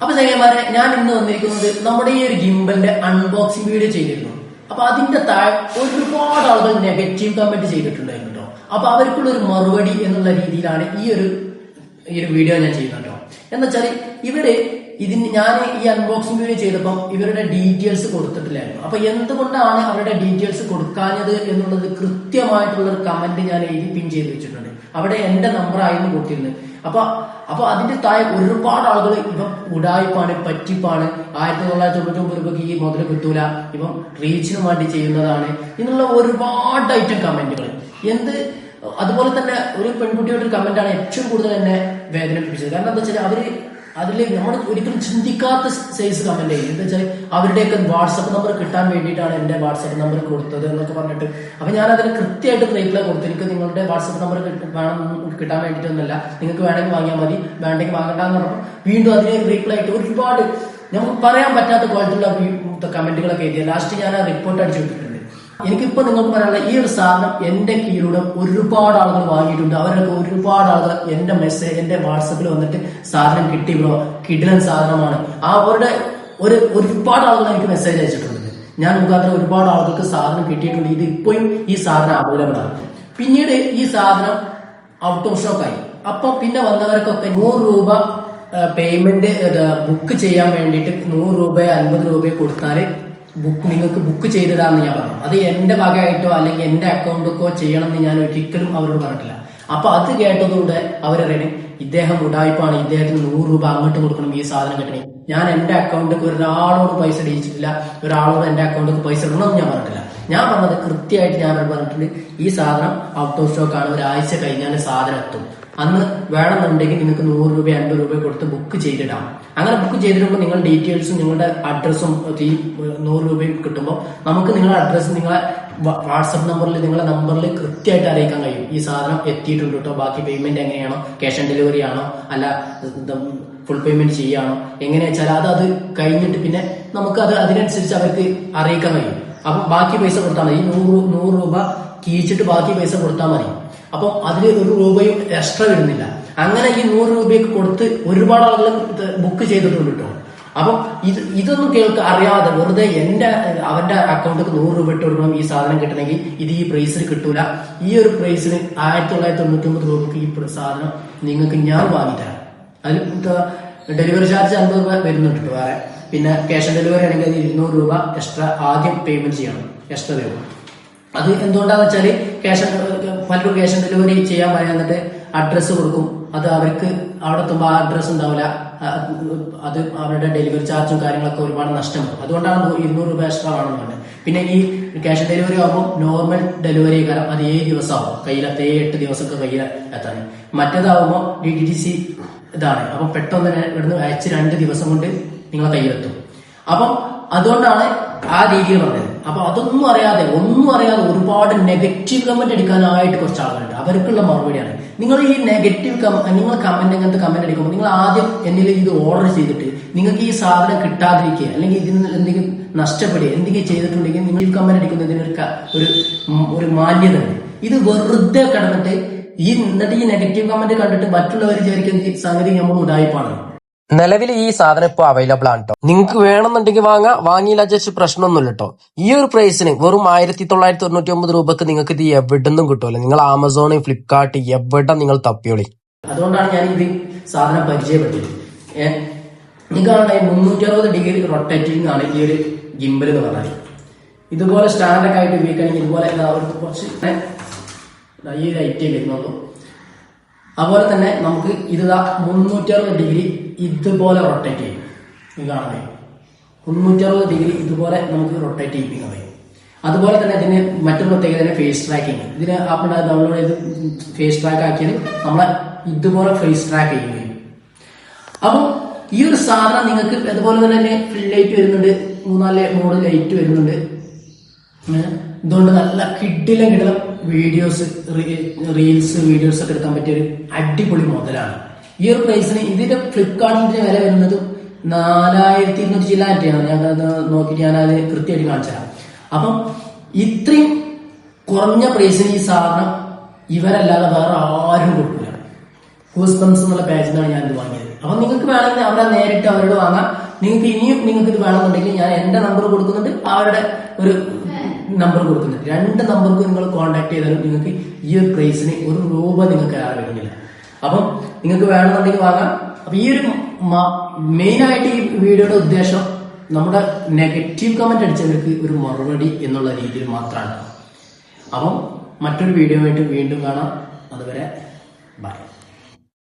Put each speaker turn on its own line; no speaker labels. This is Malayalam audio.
അപ്പൊ ചങ്ങന്മാരെ ഞാൻ ഇന്ന് വന്നിരിക്കുന്നത് നമ്മുടെ ഈ ഒരു ഗിംബലിന്റെ അൺബോക്സിംഗ് വീഡിയോ ചെയ്തിരുന്നു. അപ്പൊ അതിന്റെ താഴെ ഒരുപാട് ആളുകൾ നെഗറ്റീവ് കമന്റ് ചെയ്തിട്ടുണ്ടായിരുന്നു കേട്ടോ അപ്പൊ അവർക്കുള്ള ഒരു മറുപടി എന്നുള്ള രീതിയിലാണ് ഈ ഒരു ഈ ഒരു വീഡിയോ ഞാൻ ചെയ്യുന്നത് കേട്ടോ എന്ന് വെച്ചാൽ ഇവർ ഇതിന് ഞാൻ ഈ അൺബോക്സിംഗ് വീഡിയോ ചെയ്തപ്പോൾ ഇവരുടെ ഡീറ്റെയിൽസ് കൊടുത്തിട്ടില്ലായിരുന്നു. അപ്പൊ എന്തുകൊണ്ടാണ് അവരുടെ ഡീറ്റെയിൽസ് കൊടുക്കാഞ്ഞത് എന്നുള്ളത് കൃത്യമായിട്ടുള്ള ഒരു കമന്റ് ഞാൻ എഴുതി പിൻ ചെയ്ത് വെച്ചിട്ടുണ്ട്. അവിടെ എന്റെ നമ്പർ ആയിരുന്നു കൊടുത്തിരുന്നത്. അപ്പൊ അപ്പൊ അതിന്റെ താഴെ ഒരുപാട് ആളുകൾ ഇപ്പം ഉടായ്പാണ് പറ്റിപ്പാണ്. ആയിരത്തി തൊള്ളായിരത്തി തൊണ്ണൂറ്റി ഒമ്പത് രൂപയ്ക്ക് ഈ മുതൽ കിട്ടൂല. ഇപ്പം റീച്ചിന് വേണ്ടി ചെയ്യുന്നതാണ്. എന്നുള്ള ഒരുപാട് ഐറ്റം കമന്റുകൾ എന്ത് അതുപോലെ തന്നെ ഒരു പെൺകുട്ടിയുടെ ഒരു കമന്റാണ് ഏറ്റവും കൂടുതൽ എന്നെ വേദനിപ്പിച്ചത്. കാരണം എന്താ വെച്ചാൽ അവർ അതിൽ നമ്മൾ ഒരിക്കലും ചിന്തിക്കാത്ത സൈസ് കമന്റ് ചെയ്യും എന്താ വെച്ചാൽ അവരുടെയൊക്കെ വാട്സപ്പ് നമ്പർ കിട്ടാൻ വേണ്ടിയിട്ടാണ് എന്റെ വാട്സപ്പ് നമ്പർ കൊടുത്തത് എന്നൊക്കെ പറഞ്ഞിട്ട്. അപ്പൊ ഞാൻ അതിന് കൃത്യമായിട്ട് റീപ്ലൈ കൊടുത്തു എനിക്ക് നിങ്ങളുടെ വാട്സപ്പ് നമ്പർ വേണം കിട്ടാൻ വേണ്ടിയിട്ടൊന്നുമല്ല. നിങ്ങൾക്ക് വേണമെങ്കിൽ വാങ്ങിയാൽ മതി വേണ്ടെങ്കിൽ വാങ്ങണ്ടെന്ന് പറഞ്ഞപ്പോൾ വീണ്ടും അതിനെ റീപ്ലൈ ആയിട്ട് ഒരുപാട് നമുക്ക് പറയാൻ പറ്റാത്ത ക്വാളിറ്റിയുള്ള കമന്റുകളൊക്കെ എഴുതിയ ലാസ്റ്റ് ഞാൻ ആ റിപ്പോർട്ട് അടിച്ചു വിട്ടിട്ടുണ്ട് എനിക്കിപ്പോ നിങ്ങൾക്ക് പറയാനുള്ള ഈ ഒരു സാധനം എന്റെ കീഴിലൂടെ ഒരുപാട് ആളുകൾ വാങ്ങിയിട്ടുണ്ട്. അവരൊക്കെ ഒരുപാട് ആളുകൾ എന്റെ മെസ്സേജ് എന്റെ വാട്സപ്പിൽ വന്നിട്ട് സാധനം കിട്ടി ബ്രോ. കിടിലൻ സാധനമാണ്. ആ അവരുടെ ഒരു ഒരുപാട് ആളുകൾ എനിക്ക് മെസ്സേജ് അയച്ചിട്ടുണ്ട്. ഞാൻ മുഖാന്തരം ഒരുപാട് ആളുകൾക്ക് സാധനം കിട്ടിയിട്ടുണ്ട്. ഇത് ഇപ്പോഴും ഈ സാധനം അവൈലബിൾ ആണ്. പിന്നീട് ഈ സാധനം ഔട്ട് ഓഫ് സ്റ്റോക്ക് ആയി. അപ്പൊ പിന്നെ വന്നവർക്കൊക്കെ നൂറ് രൂപ പേയ്മെന്റ് ബുക്ക് ചെയ്യാൻ വേണ്ടിയിട്ട് നൂറ് രൂപ അൻപത് രൂപ കൊടുത്താൽ ബുക്ക് നിങ്ങൾക്ക് ബുക്ക് ചെയ്തതാന്ന് ഞാൻ പറഞ്ഞു. അത് എന്റെ ഭാഗമായിട്ടോ അല്ലെങ്കിൽ അക്കൗണ്ടൊക്കോ ചെയ്യണം എന്ന് ഞാൻ ഒരിക്കലും അവരോട് പറഞ്ഞിട്ടില്ല. അപ്പൊ അത് കേട്ടതോടെ അവരറിയണേ ഇദ്ദേഹം ഉടായ്പാണ് ഇദ്ദേഹത്തിന് നൂറ് രൂപ അങ്ങോട്ട് കൊടുക്കണം ഈ സാധനം കിട്ടണേ. ഞാൻ എന്റെ അക്കൗണ്ടിലേക്ക് ഒരാളോട് പൈസ അടിയിച്ചിട്ടില്ല ഒരാളോട് എന്റെ അക്കൗണ്ടിലേക്ക് പൈസ ഇടണമെന്ന് ഞാൻ പറഞ്ഞിട്ടില്ല. ഞാൻ പറഞ്ഞത് കൃത്യമായിട്ട് ഞാൻ പറഞ്ഞിട്ടുണ്ട് ഈ സാധനം ഔട്ട് ഓഫ് സ്റ്റോക്ക് ആണ് ഒരാഴ്ച കഴിഞ്ഞാൽ സാധനം എത്തും. അന്ന് വേണമെന്നുണ്ടെങ്കിൽ നിങ്ങൾക്ക് നൂറ് രൂപ അൻപത് രൂപ കൊടുത്ത് ബുക്ക് ചെയ്തിടാം. അങ്ങനെ ബുക്ക് ചെയ്തിടുമ്പോൾ നിങ്ങൾ ഡീറ്റെയിൽസും നിങ്ങളുടെ അഡ്രസ്സും ഈ നൂറ് രൂപയും കിട്ടുമ്പോൾ നമുക്ക് നിങ്ങളുടെ അഡ്രസ്സ് നിങ്ങളെ വാട്സപ്പ് നമ്പറിൽ നിങ്ങളുടെ നമ്പറിൽ കൃത്യമായിട്ട് അറിയിക്കാൻ കഴിയും. ഈ സാധനം എത്തിയിട്ടുണ്ട് കേട്ടോ ബാക്കി പേയ്മെന്റ് എങ്ങനെയാണോ? ക്യാഷ് ഓൺ ഡെലിവറി ആണോ? അല്ല ഫുൾ പേയ്മെന്റ് ചെയ്യാണോ? എങ്ങനെയാ വെച്ചാൽ അത് അത് കഴിഞ്ഞിട്ട് പിന്നെ നമുക്ക് അത് അതിനനുസരിച്ച് അവർക്ക് അറിയിക്കാൻ കഴിയും. അപ്പൊ ബാക്കി പൈസ കൊടുത്താൽ മതി. നൂറ് നൂറ് രൂപ കീച്ചിട്ട് ബാക്കി പൈസ കൊടുത്താൽ മതി. അപ്പം അതിൽ ഒരു രൂപയും എക്സ്ട്രാ വരുന്നില്ല. അങ്ങനെ ഈ നൂറ് രൂപയൊക്കെ കൊടുത്ത് ഒരുപാട് ആളുകൾ ബുക്ക് ചെയ്തിട്ടുണ്ട് കേട്ടോ അപ്പം ഇത് ഇതൊന്നും കേൾക്ക് അറിയാതെ വെറുതെ എന്റെ അവന്റെ അക്കൗണ്ടിൽ നൂറ് രൂപ ഇട്ട് കൊടുക്കണം ഈ സാധനം കിട്ടണമെങ്കിൽ ഇത് ഈ പ്രൈസിൽ കിട്ടൂല. ഈ ഒരു പ്രൈസിന് ആയിരത്തി തൊള്ളായിരത്തി തൊണ്ണൂറ്റി ഒമ്പത് രൂപക്ക് ഈ സാധനം നിങ്ങൾക്ക് ഞാൻ വാങ്ങിത്തരാം. അതിൽ ഡെലിവറി ചാർജ് അൻപത് രൂപ വരുന്നുണ്ട് വേറെ. പിന്നെ ക്യാഷ് ഓൺ ഡെലിവറി ആണെങ്കിൽ അത് ഇരുന്നൂറ് രൂപ എക്സ്ട്രാ ആദ്യം പേയ്മെന്റ് ചെയ്യണം. എക്സ്ട്രാ വരും അത് എന്തുകൊണ്ടാന്ന് വെച്ചാൽ ക്യാഷ് പലരും ക്യാഷ് ഓൺ ഡെലിവറി ചെയ്യാൻ പറയാൻ എന്നിട്ട് അഡ്രസ്സ് കൊടുക്കും. അത് അവർക്ക് അവിടെ എത്തുമ്പോൾ ആ അഡ്രസ്സ് ഉണ്ടാവില്ല. അത് അവരുടെ ഡെലിവറി ചാർജും കാര്യങ്ങളൊക്കെ ഒരുപാട് നഷ്ടമാകും. അതുകൊണ്ടാണ് ഇരുന്നൂറ് രൂപ എക്സ്ട്രാ വേണം വേണ്ടത് പിന്നെ ഈ ക്യാഷ് ഓൺ ഡെലിവറി ആകുമ്പോൾ നോർമൽ ഡെലിവറി കാരണം അത് ഏഴ് ദിവസമാകും കയ്യിലെത്തേ എട്ട് ദിവസമൊക്കെ കയ്യിൽ എത്താണ് മറ്റേതാവുമ്പോൾ ഡി ടി ടി സി ഇതാണ്. അപ്പൊ പെട്ടെന്ന് ഇവിടുന്ന് അയച്ച് രണ്ട് ദിവസം കൊണ്ട് നിങ്ങളെ കയ്യിലെത്തും. അപ്പം അതുകൊണ്ടാണ് ആ രീതിയിൽ പറഞ്ഞത്. അപ്പൊ അതൊന്നും അറിയാതെ ഒന്നും അറിയാതെ ഒരുപാട് നെഗറ്റീവ് കമന്റ് അടിക്കാനായിട്ട് കുറച്ച് ആളുകളുണ്ട്. അവർക്കുള്ള മറുപടിയാണ്. നിങ്ങൾ ഈ നെഗറ്റീവ് നിങ്ങൾ കമന്റ് അങ്ങനത്തെ കമന്റ് അടിക്കുമ്പോൾ നിങ്ങൾ ആദ്യം എന്നിൽ ഇത് ഓർഡർ ചെയ്തിട്ട് നിങ്ങൾക്ക് ഈ സാധനം കിട്ടാതിരിക്കുക അല്ലെങ്കിൽ ഇതിൽ എന്തെങ്കിലും നഷ്ടപ്പെടുക എന്തെങ്കിലും ചെയ്തിട്ടുണ്ടെങ്കിൽ നിങ്ങൾ ഈ കമന്റ് അടിക്കുന്നതിന് ഒരു ഒരു മാന്യത ഇത് വെറുതെ കിടന്നിട്ട് ഈ എന്നിട്ട് ഈ നെഗറ്റീവ് കമന്റ് കണ്ടിട്ട് മറ്റുള്ളവർ വിചാരിക്കുന്ന ഈ സംഗതി നമ്മൾ ഉടായ്പാണ്
നിലവിൽ ഈ സാധനം ഇപ്പോൾ അവൈലബിൾ ആണ് കേട്ടോ നിങ്ങൾക്ക് വേണമെന്നുണ്ടെങ്കിൽ വാങ്ങാ. വാങ്ങിയില്ല ചേച്ചി പ്രശ്നമൊന്നുമില്ല കേട്ടോ ഈ ഒരു പ്രൈസിന് വെറും ആയിരത്തി തൊള്ളായിരത്തി തൊണ്ണൂറ്റി ഒമ്പത് രൂപക്ക് നിങ്ങൾക്ക് ഇത് എവിടുന്നും കിട്ടുമല്ലോ നിങ്ങൾ ആമസോൺ ഫ്ലിപ്കാർട്ട് എവിടെ നിങ്ങൾ തപ്പിയോളി.
അതുകൊണ്ടാണ് ഞാൻ ഇത് സാധനം പരിചയപ്പെട്ടത് ഏഹ് മുന്നൂറ്റി അറുപത് ഡിഗ്രി റൊട്ടേറ്റിംഗ് ആണ് ഈ ഒരു ഗിംബൽ എന്ന് പറഞ്ഞാൽ ഇതുപോലെ സ്റ്റാൻഡൊക്കെ ആയിട്ട് ഉപയോഗിക്കുകയാണെങ്കിൽ ഇതുപോലെ എല്ലാവർക്കും കുറച്ച് ഈ ഒരു വരുന്നുള്ളൂ അതുപോലെ തന്നെ നമുക്ക് ഇത് മുന്നൂറ്റി അറുപത് ഡിഗ്രി ഇതുപോലെ റൊട്ടേറ്റ് ചെയ്യും. ഇത് കാണുന്നത് മുന്നൂറ്ററുപത് ഡിഗ്രി ഇതുപോലെ നമുക്ക് റൊട്ടേറ്റ് ചെയ്യിപ്പിക്കാൻ കഴിയും അതുപോലെ തന്നെ ഇതിന് മറ്റൊരു പ്രത്യേകത ഫേസ് ട്രാക്കിങ് ഇതിന് ആപ്പ് ഡൗൺലോഡ് ചെയ്ത് ഫേസ് ട്രാക്ക് ആക്കിയത് നമ്മളെ ഇതുപോലെ ഫേസ് ട്രാക്ക് ചെയ്യുകയും അപ്പം ഈ ഒരു സാധനം നിങ്ങൾക്ക് അതുപോലെ തന്നെ ലൈറ്റ് വരുന്നുണ്ട്. മൂന്നാൽ മോഡ് ലൈറ്റ് വരുന്നുണ്ട്. ഇതുകൊണ്ട് നല്ല കിഡില കിടല വീഡിയോസ് റീൽസ് വീഡിയോസ് ഒക്കെ എടുക്കാൻ പറ്റിയ ഒരു അടിപൊളി മുതലാണ് ഈ ഒരു പ്രൈസിന് ഇതിന്റെ ഫ്ലിപ്കാർട്ടിന്റെ വില വരുന്നത് നാലായിരത്തി ഇരുന്നൂറ്റി ചില്ലാറ്റിയാണ് ഞാൻ നോക്കിയിട്ട് ഞാൻ അത് കൃത്യമായിട്ട് കാണിച്ചു തരാം. അപ്പം ഇത്രയും കുറഞ്ഞ പ്രൈസിന് ഈ സാധനം ഇവരല്ലാതെ വേറെ ആരും കൊടുക്കില്ല. ഹൂസ്ബൻസ് എന്നുള്ള പേജിൽ നിന്നാണ് ഞാൻ ഇത് വാങ്ങിയത്. അപ്പൊ നിങ്ങൾക്ക് വേണമെങ്കിൽ അവരെ നേരിട്ട് അവരോട് വാങ്ങാം. നിങ്ങൾക്ക് ഇനിയും നിങ്ങൾക്ക് ഇത് വേണമെന്നുണ്ടെങ്കിൽ ഞാൻ എന്റെ നമ്പർ കൊടുക്കുന്നുണ്ട്. അവരുടെ ഒരു നമ്പർ കൊടുക്കുന്നത് രണ്ട് നമ്പർക്ക് നിങ്ങൾ കോൺടാക്ട് ചെയ്താലും നിങ്ങൾക്ക് ഈ ഒരു പ്രൈസിന് ഒരു രൂപ നിങ്ങൾക്ക് ഏറെ വരുന്നില്ല അപ്പം നിങ്ങൾക്ക് വേണമെന്നുണ്ടെങ്കിൽ വാങ്ങാം. അപ്പൊ ഈ ഒരു മെയിൻ ആയിട്ട് ഈ വീഡിയോയുടെ ഉദ്ദേശം നമ്മുടെ നെഗറ്റീവ് കമന്റ് അടിച്ചവർക്ക് ഒരു മറുപടി എന്നുള്ള രീതിയിൽ മാത്രമാണ്. അപ്പം മറ്റൊരു വീഡിയോ ആയിട്ട് വീണ്ടും കാണാം. അതുവരെ ബൈ